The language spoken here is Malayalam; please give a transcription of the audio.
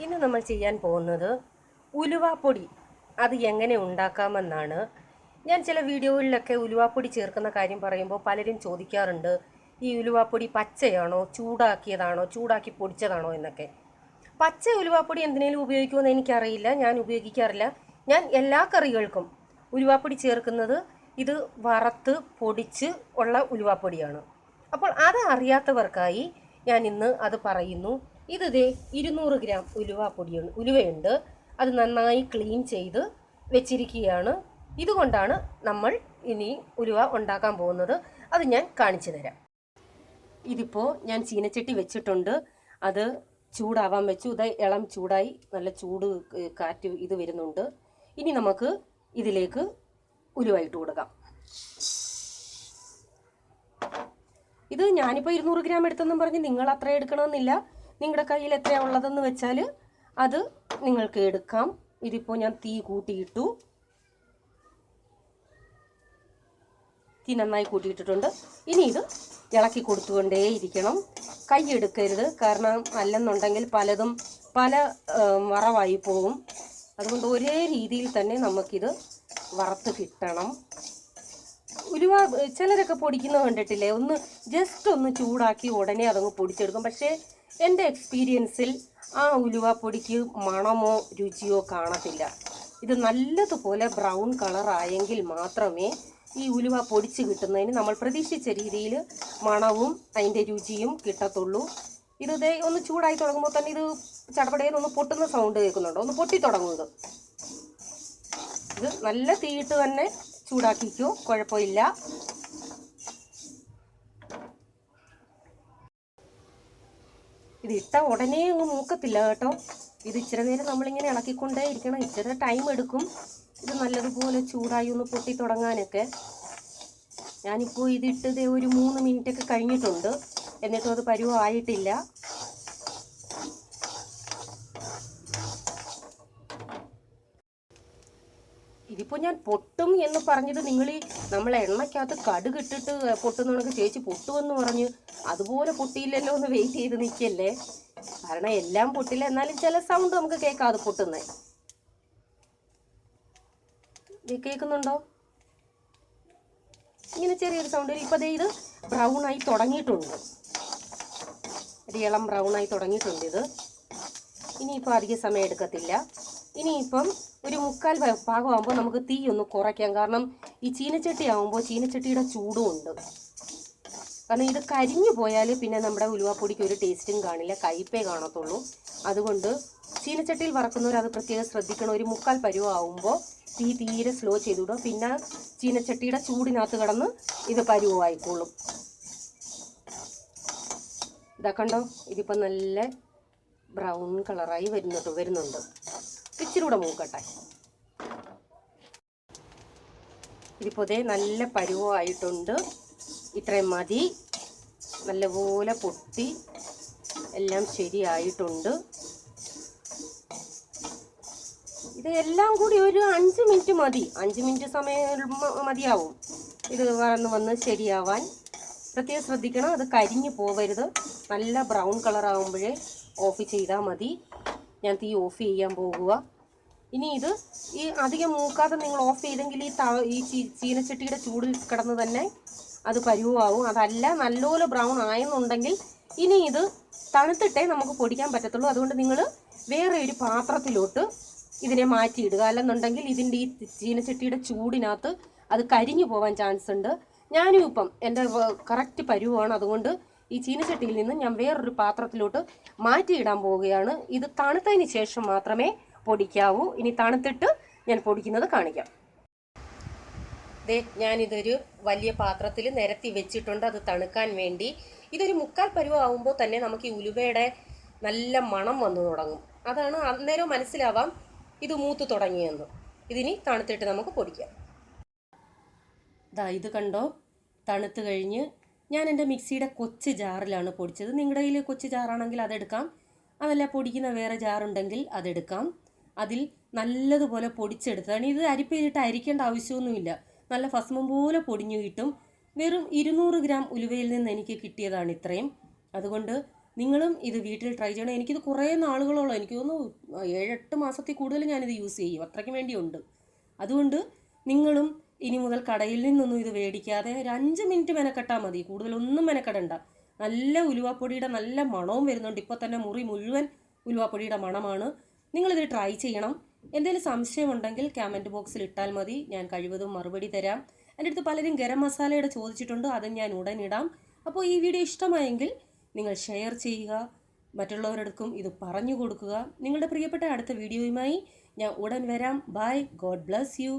ഇന്ന് നമ്മൾ ചെയ്യാൻ പോകുന്നത് ഉലുവാപ്പൊടി. അത് എങ്ങനെ ഉണ്ടാക്കാമെന്നാണ്. ഞാൻ ചില വീഡിയോകളിലൊക്കെ ഉലുവാപ്പൊടി ചേർക്കുന്ന കാര്യം പറയുമ്പോൾ പലരും ചോദിക്കാറുണ്ട് ഈ ഉലുവാപ്പൊടി പച്ചയാണോ? ചൂടാക്കിയതാണോ? ചൂടാക്കി പൊടിച്ചതാണോ? എന്നൊക്കെ. പച്ച ഉലുവാപ്പൊടി എന്തിനേലും ഉപയോഗിക്കുമെന്ന് എനിക്കറിയില്ല ഞാൻ ഉപയോഗിക്കാറില്ല. ഞാൻ എല്ലാ കറികൾക്കും ഉലുവാപ്പൊടി ചേർക്കുന്നത് ഇത് വറുത്ത് പൊടിച്ച് ഉള്ള ഉലുവാപ്പൊടിയാണ്. അപ്പോൾ അത് അറിയാത്തവർക്കായി ഞാൻ ഇന്ന് അത് പറയുന്നു. ഇത് ദേ ഇരുന്നൂറ് ഗ്രാം ഉലുവ പൊടി ഉലുവയുണ്ട്. അത് നന്നായി ക്ലീൻ ചെയ്ത് വെച്ചിരിക്കുകയാണ്. ഇതുകൊണ്ടാണ് നമ്മൾ ഇനി ഉലുവ ഉണ്ടാക്കാൻ പോകുന്നത്. അത് ഞാൻ കാണിച്ചു തരാം. ഇതിപ്പോൾ ഞാൻ ചീനച്ചട്ടി വെച്ചിട്ടുണ്ട്. അത് ചൂടാവാൻ വെച്ചു. ഇത് ഇളം ചൂടായി നല്ല ചൂട് കാറ്റ് ഇത് വരുന്നുണ്ട്. ഇനി നമുക്ക് ഇതിലേക്ക് ഉലുവായിട്ട് കൊടുക്കാം. ഇത് ഞാനിപ്പോൾ ഇരുന്നൂറ് ഗ്രാം എടുത്തെന്നും പറഞ്ഞ് നിങ്ങൾ അത്ര എടുക്കണമെന്നില്ല. നിങ്ങളുടെ കയ്യിൽ എത്രയാണ് ഉള്ളതെന്ന് വെച്ചാൽ അത് നിങ്ങൾക്ക് എടുക്കാം. ഇതിപ്പോൾ ഞാൻ തീ കൂട്ടിയിട്ടു. തീ നന്നായി കൂട്ടിയിട്ടിട്ടുണ്ട്. ഇനി ഇത് ഇളക്കി കൊടുത്തുകൊണ്ടേയിരിക്കണം. കൈ എടുക്കരുത്. കാരണം അല്ലെന്നുണ്ടെങ്കിൽ പലതും പല വറവായി പോകും. അതുകൊണ്ട് ഒരേ രീതിയിൽ തന്നെ നമുക്കിത് വറുത്ത് കിട്ടണം. ഉലുവ ചിലരൊക്കെ പൊടിക്കുന്നത് കണ്ടിട്ടില്ലേ? ഒന്ന് ജസ്റ്റ് ഒന്ന് ചൂടാക്കി ഉടനെ അതങ്ങ് പൊടിച്ചെടുക്കും. പക്ഷേ എന്റെ എക്സ്പീരിയൻസിൽ ആ ഉലുവാപ്പൊടിക്ക് മണമോ രുചിയോ കാണത്തില്ല. ഇത് നല്ലതുപോലെ ബ്രൗൺ കളർ ആയെങ്കിൽ മാത്രമേ ഈ ഉലുവ പൊടിച്ച് കിട്ടുന്നതിന് നമ്മൾ പ്രതീക്ഷിച്ച രീതിയിൽ മണവും അതിന്റെ രുചിയും കിട്ടത്തുള്ളൂ. ഇത് ഇതേ ഒന്ന് ചൂടായി തുടങ്ങുമ്പോൾ തന്നെ ഇത് ചടപടയിൽ ഒന്ന് പൊട്ടുന്ന സൗണ്ട് കേൾക്കുന്നുണ്ടോ? ഒന്ന് പൊട്ടി തുടങ്ങും ഇത്. ഇത് നല്ല തീയിട്ട് തന്നെ ചൂടാക്കിക്കോ കുഴപ്പമില്ല. ഇട്ട ഉടനെ അങ്ങ് മൂക്കത്തില്ല കേട്ടോ. ഇത് ഇച്ചിരി നേരം നമ്മളിങ്ങനെ ഇളക്കിക്കൊണ്ടേ ഇരിക്കണം. ഇച്ചിരി ടൈം എടുക്കും. ഇത് നല്ലതുപോലെ ചൂടായി ഒന്ന് പൊട്ടി തുടങ്ങാനൊക്കെ. ഞാനിപ്പോൾ ഇതിട്ടത് ഒരു മൂന്ന് മിനിറ്റൊക്കെ കഴിഞ്ഞിട്ടുണ്ട്. എന്നിട്ടും അത് പരുവമായിട്ടില്ല ഇതിപ്പോൾ ഞാൻ പൊട്ടും എന്ന് പറഞ്ഞത് നിങ്ങൾ ഈ നമ്മൾ എണ്ണയ്ക്കകത്ത് കടുക് ഇട്ടിട്ട് പൊട്ടുന്നതൊക്കെ ചേച്ചി പൊട്ടുമെന്ന് പറഞ്ഞ് അതുപോലെ പൊട്ടിയില്ലല്ലോ എന്ന് വെയിറ്റ് ചെയ്ത് നിൽക്കല്ലേ? കാരണം എല്ലാം പൊട്ടില്ല എന്നാലും ചില സൗണ്ട് നമുക്ക് കേൾക്കാം അത് പൊട്ടുന്നേ കേൾക്കുന്നുണ്ടോ? ഇങ്ങനെ ചെറിയൊരു സൗണ്ട് ഇപ്പം ദേ ഇത് ബ്രൗൺ ആയി തുടങ്ങിയിട്ടുണ്ട്. ഒരു ഇളം ബ്രൗൺ ആയി തുടങ്ങിയിട്ടുണ്ട് ഇത്. ഇനിയിപ്പോൾ അധിക സമയം എടുക്കത്തില്ല. ഇനിയിപ്പം ഒരു മുക്കാൽ പാകമാകുമ്പോൾ നമുക്ക് തീ ഒന്ന് കുറയ്ക്കാം. കാരണം ഈ ചീനച്ചട്ടി ആകുമ്പോൾ ചീനച്ചട്ടിയുടെ ചൂടും ഉണ്ട്. കാരണം ഇത് കരിഞ്ഞു പോയാൽ പിന്നെ നമ്മുടെ ഉലുവാപ്പൊടിക്ക് ഒരു ടേസ്റ്റും കാണില്ല. കയ്പേ കാണത്തുള്ളൂ. അതുകൊണ്ട് ചീനച്ചട്ടിയിൽ വറക്കുന്നവർ അത് പ്രത്യേകം ശ്രദ്ധിക്കണം. ഒരു മുക്കാൽ പരുവാകുമ്പോൾ തീ തീരെ സ്ലോ ചെയ്തുവിടും. പിന്നെ ചീനച്ചട്ടിയുടെ ചൂടിനകത്ത് കിടന്ന് ഇത് പരുവായിക്കോളും. ഇതാ കണ്ടോ? ഇതിപ്പോൾ നല്ല ബ്രൗൺ കളറായി വരുന്നുണ്ട് വരുന്നുണ്ട്. ഇച്ചിരി കൂടെ മൂക്കട്ടെ. ഇതിപ്പോൾ ദേ നല്ല പരുവമായിട്ടുണ്ട് ഇത്രയും മതി. നല്ലപോലെ പൊട്ടി എല്ലാം ശരിയായിട്ടുണ്ട്. ഇത് എല്ലാം കൂടി ഒരു അഞ്ച് മിനിറ്റ് മതി. അഞ്ച് മിനിറ്റ് സമയം മതിയാവും. ഇത് വന്ന് വന്ന് ശരിയാവാൻ. പ്രത്യേകം ശ്രദ്ധിക്കണം. അത് കരിഞ്ഞു പോവരുത്. നല്ല ബ്രൗൺ കളർ ആകുമ്പോഴേ ഓഫ് ചെയ്താൽ മതി. ഞാൻ തീ ഓഫ് ചെയ്യാൻ പോകുക ഇനി ഇത് ഈ അധികം മൂക്കാതെ നിങ്ങൾ ഓഫ് ചെയ്തെങ്കിൽ ഈ ത ഈ ചീനച്ചട്ടിയുടെ ചൂടിൽ കിടന്ന് തന്നെ അത് പരുവാകും അതല്ല നല്ലപോലെ ബ്രൗൺ ആയെന്നുണ്ടെങ്കിൽ ഇനി ഇത് തണുത്തിട്ടേ നമുക്ക് പൊടിക്കാൻ പറ്റത്തുള്ളൂ. അതുകൊണ്ട് നിങ്ങൾ വേറെ ഒരു പാത്രത്തിലോട്ട് ഇതിനെ മാറ്റിയിടുക. അല്ലെന്നുണ്ടെങ്കിൽ ഇതിന്റെ ഈ ചീനച്ചട്ടിയുടെ ചൂടിനകത്ത് അത് കരിഞ്ഞു പോകാൻ ചാൻസ് ഉണ്ട്. ഞാനും ഇപ്പം എന്റെ കറക്റ്റ് പരുവാണ്. അതുകൊണ്ട് ഈ ചീനച്ചട്ടിയിൽ നിന്ന് ഞാൻ വേറൊരു പാത്രത്തിലോട്ട് മാറ്റിയിടാൻ പോവുകയാണ്. ഇത് തണുത്തതിന് ശേഷം മാത്രമേ പൊടിക്കാവൂ. ഇനി തണുത്തിട്ട് ഞാൻ പൊടിക്കുന്നത് കാണിക്കാം. ദേ ഞാനിതൊരു വലിയ പാത്രത്തിൽ നിരത്തി വെച്ചിട്ടുണ്ട്. അത് തണുക്കാൻ വേണ്ടി. ഇതൊരു മുക്കാൽ പരുവാകുമ്പോൾ തന്നെ നമുക്ക് ഈ ഉലുവയുടെ നല്ല മണം വന്നു തുടങ്ങും. അതാണ് അന്നേരം മനസ്സിലാവാം ഇത് മൂത്ത് തുടങ്ങിയെന്ന്. ഇതിനി തണുത്തിട്ട് നമുക്ക് പൊടിക്കാം. ഇതാ ഇത് കണ്ടോ? തണുത്ത് കഴിഞ്ഞ് ഞാൻ എന്റെ മിക്സിയുടെ കൊച്ചു ജാറിലാണ് പൊടിച്ചത്. നിങ്ങളുടെ കയ്യിൽ കൊച്ചു ജാറാണെങ്കിൽ അതെടുക്കാം. അതല്ല പൊടിക്കുന്ന വേറെ ജാറുണ്ടെങ്കിൽ അതെടുക്കാം. അതിൽ നല്ലതുപോലെ പൊടിച്ചെടുത്തതാണ്. ഇത് അരിപ്പ് ചെയ്തിട്ട് അരിക്കേണ്ട ആവശ്യമൊന്നുമില്ല. നല്ല ഭസ്മം പോലെ പൊടിഞ്ഞു കിട്ടും. വെറും ഇരുന്നൂറ് ഗ്രാം ഉലുവയിൽ നിന്ന് എനിക്ക് കിട്ടിയതാണ് ഇത്രയും. അതുകൊണ്ട് നിങ്ങളും ഇത് വീട്ടിൽ ട്രൈ ചെയ്യണം. എനിക്കിത് കുറേ നാളുകളോളം എനിക്ക് തോന്നുന്നു ഏഴെട്ട് മാസത്തിൽ കൂടുതൽ ഞാനിത് യൂസ് ചെയ്യും. അത്രയ്ക്ക് വേണ്ടിയുണ്ട്. അതുകൊണ്ട് നിങ്ങളും ഇനി മുതൽ കടയിൽ നിന്നൊന്നും ഇത് മേടിക്കാതെ ഒരു അഞ്ച് മിനിറ്റ് മെനക്കെട്ടാൽ മതി. കൂടുതലൊന്നും മെനക്കെടണ്ട. നല്ല ഉലുവാപ്പൊടിയുടെ നല്ല മണവും വരുന്നുണ്ട്. ഇപ്പോൾ തന്നെ മുറി മുഴുവൻ ഉലുവാപ്പൊടിയുടെ മണമാണ്. നിങ്ങളിത് ട്രൈ ചെയ്യണം. എന്തെങ്കിലും സംശയമുണ്ടെങ്കിൽ കമന്റ് ബോക്സിൽ ഇട്ടാൽ മതി. ഞാൻ കഴിവതും മറുപടി തരാം. എന്റെ അടുത്ത് പലരും ഗരം മസാലയുടെ ചോദിച്ചിട്ടുണ്ട്. അത് ഞാൻ ഉടൻ ഇടാം അപ്പോൾ ഈ വീഡിയോ ഇഷ്ടമായെങ്കിൽ നിങ്ങൾ ഷെയർ ചെയ്യുക. മറ്റുള്ളവരടുക്കും ഇത് പറഞ്ഞു കൊടുക്കുക നിങ്ങളുടെ പ്രിയപ്പെട്ട അടുത്ത വീഡിയോയുമായി ഞാൻ ഉടൻ വരാം. By God bless you